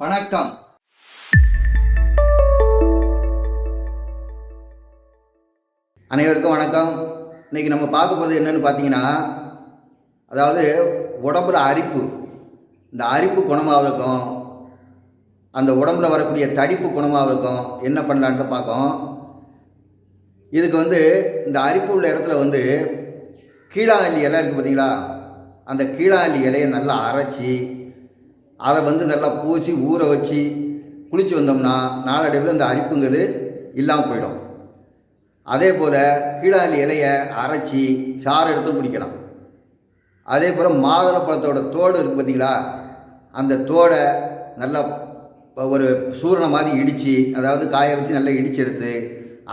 வணக்கம். அனைவருக்கும் வணக்கம். இன்னைக்கு நம்ம பார்க்க போகிறது என்னன்னு பார்த்தீங்கன்னா அதாவது உடம்புல அரிப்பு. இந்த அரிப்பு குணமாவதுக்கும் அந்த உடம்புல வரக்கூடிய தடிப்பு குணமாவதுக்கும் என்ன பண்ணலான்ட்டு பார்க்கோம் இதுக்கு வந்து இந்த அரிப்பு உள்ள இடத்துல வந்து கீழாங்கல்லி இலை இருக்குது பார்த்தீங்களா? அந்த கீழாங்கல்லி இலையை நல்லா அரைச்சி அதை வந்து நல்லா பூசி ஊற வச்சு குளித்து வந்தோம்னா நாளடைவில் இந்த அரிப்புங்கிறது இல்லாமல் போயிடும். அதே போல் கீழாங்கல்லி இலையை அரைச்சி சாறு எடுத்து குடிக்கலாம். அதே போல் மாதுளப்பழத்தோட தோடு இருக்குது பார்த்தீங்களா அந்த தோடை நல்லா ஒரு சூரணை மாதிரி இடித்து அதாவது காய வச்சு நல்லா இடித்து எடுத்து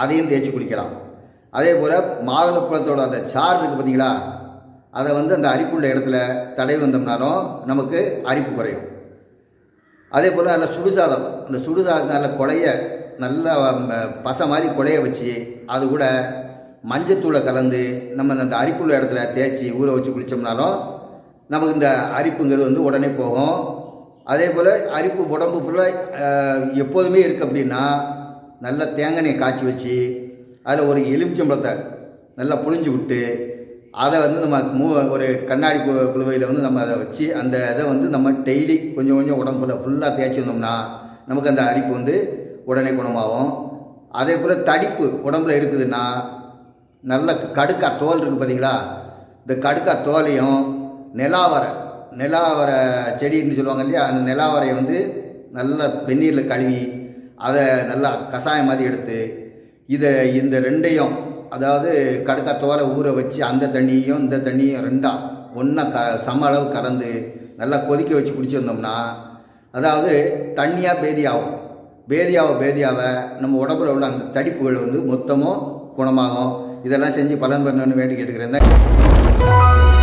அதையும் தேய்ச்சி குளிக்கலாம் அதே போல் மாதுளப்பழத்தோட அந்த சாறு இருக்குது பார்த்தீங்களா அதை வந்து அந்த அரிப்புள்ள இடத்துல தடை வந்தோம்னாலும் நமக்கு அரிப்பு குறையும். அதே போல் அதில் சுடுசாதம் அந்த சுடுசாதத்தை நல்ல குழைய நல்லா பசை மாதிரி குழைய வச்சு அது கூட மஞ்சத்தூளை கலந்து நம்ம அந்த அரிப்புள்ள இடத்துல தேய்ச்சி ஊற வச்சு குளித்தோம்னாலும் நமக்கு இந்த அரிப்புங்கிறது வந்து உடனே போகும். அதே போல் அரிப்பு உடம்பு ஃபுல்லாக எப்போதுமே இருக்குது அப்படின்னா நல்ல தேங்காய் காய்ச்சி வச்சு அதில் ஒரு எலுமிச்சம்பழத்தை நல்லா புழிஞ்சு விட்டு அதை வந்து நம்ம மூ ஒரு கண்ணாடி கு குழுவையில் வந்து நம்ம அதை வச்சு அந்த இதை வந்து நம்ம டெய்லி கொஞ்சம் கொஞ்சம் உடம்புல ஃபுல்லாக தேய்ச்சி வந்தோம்னா நமக்கு அந்த அரிப்பு வந்து உடனே குணமாகும். அதே போல் தடிப்பு உடம்புல இருக்குதுன்னா நல்ல கடுக்கா தோல் இருக்குது பார்த்தீங்களா இந்த கடுக்கா தோலையும் நிலாவரை நிலாவரை செடின்னு சொல்லுவாங்க இல்லையா? அந்த நிலாவரையை வந்து நல்லா வெந்நீரில் கழுவி அதை நல்லா கஷாயம் மாதிரி எடுத்து இதை இந்த ரெண்டையும் அதாவது கடுக்கா ஊற வச்சு அந்த தண்ணியும் இந்த தண்ணியும் ரெண்டாக ஒன்றா க சம அளவு கலந்து நல்லா கொதிக்க வச்சு குடிச்சிருந்தோம்னா அதாவது தண்ணியாக பேதியாகும். பேதியாவை பேதியாவை நம்ம உடம்புல உள்ள அந்த தடிப்புகள் வந்து மொத்தமும் குணமாகும். இதெல்லாம் செஞ்சு பலன் பெறணும்னு வேண்டி கேட்டுக்கிறேன்.